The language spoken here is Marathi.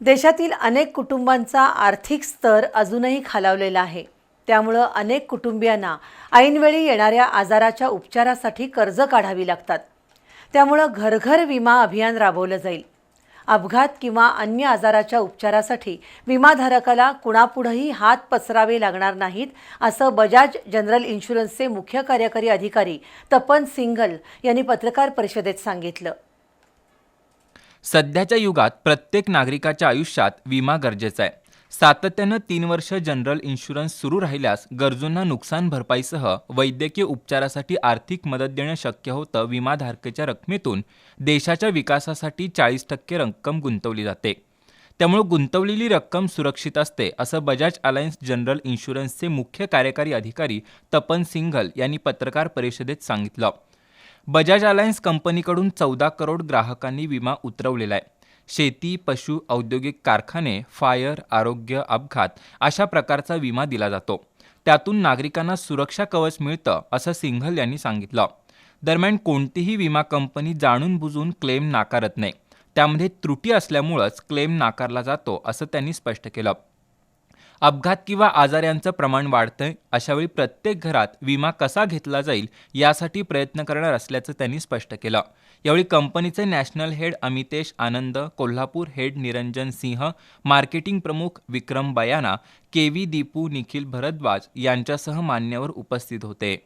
देशातील अनेक कुटुंबांचा आर्थिक स्तर अजूनही खालावलेला आहे. त्यामुळं अनेक कुटुंबियांना ऐनवेळी येणाऱ्या आजाराच्या उपचारासाठी कर्ज काढावी लागतात. त्यामुळं घरघर विमा अभियान राबवलं जाईल. अपघात किंवा अन्य आजाराच्या उपचारासाठी विमाधारकाला कुणापुढंही हात पसरावे लागणार नाहीत असं बजाज जनरल इन्शुरन्सचे मुख्य कार्यकारी अधिकारी तपन सिंघल यांनी पत्रकार परिषदेत सांगितलं. सध्याच्या युगात प्रत्येक नागरिकाच्या आयुष्यात विमा गरजेचा आहे. सातत्यानं तीन वर्ष जनरल इन्शुरन्स सुरू राहिल्यास गरजूंना नुकसान भरपाईसह वैद्यकीय उपचारासाठी आर्थिक मदत देणं शक्य होतं विमाधारकेच्या रकमेतून. देशाच्या विकासासाठी चाळीस टक्के रक्कम गुंतवली जाते. त्यामुळे गुंतवलेली रक्कम सुरक्षित असते असं बजाज अलायन्स जनरल इन्शुरन्सचे मुख्य कार्यकारी अधिकारी तपन सिंघल यांनी पत्रकार परिषदेत सांगितलं. बजाज अलायन्स कंपनीकडून चौदा करोड ग्राहकांनी विमा उतरवलेला आहे. शेती पशु औद्योगिक कारखाने फायर आरोग्य अपघात अशा प्रकारचा विमा दिला जातो. त्यातून नागरिकांना सुरक्षा कवच मिळतं असं सिंघल यांनी सांगितलं. दरम्यान कोणतीही विमा कंपनी जाणून बुजून क्लेम नाकारत नाही. त्यामध्ये त्रुटी असल्यामुळंच क्लेम नाकारला जातो असं त्यांनी स्पष्ट केलं. अपघात किंवा आजार यांचं प्रमाण वाढतंय अशावेळी प्रत्येक घरात विमा कसा घेतला जाईल यासाठी प्रयत्न करणार असल्याचं त्यांनी स्पष्ट केलं. यावेळी कंपनीचे national head Amitesh Anand Kolhapur head Niranjan Singh marketing प्रमुख विक्रम बयाना के व्ही दीपू निखिल भरद्वाज यांच्यासह मान्यवर उपस्थित होते.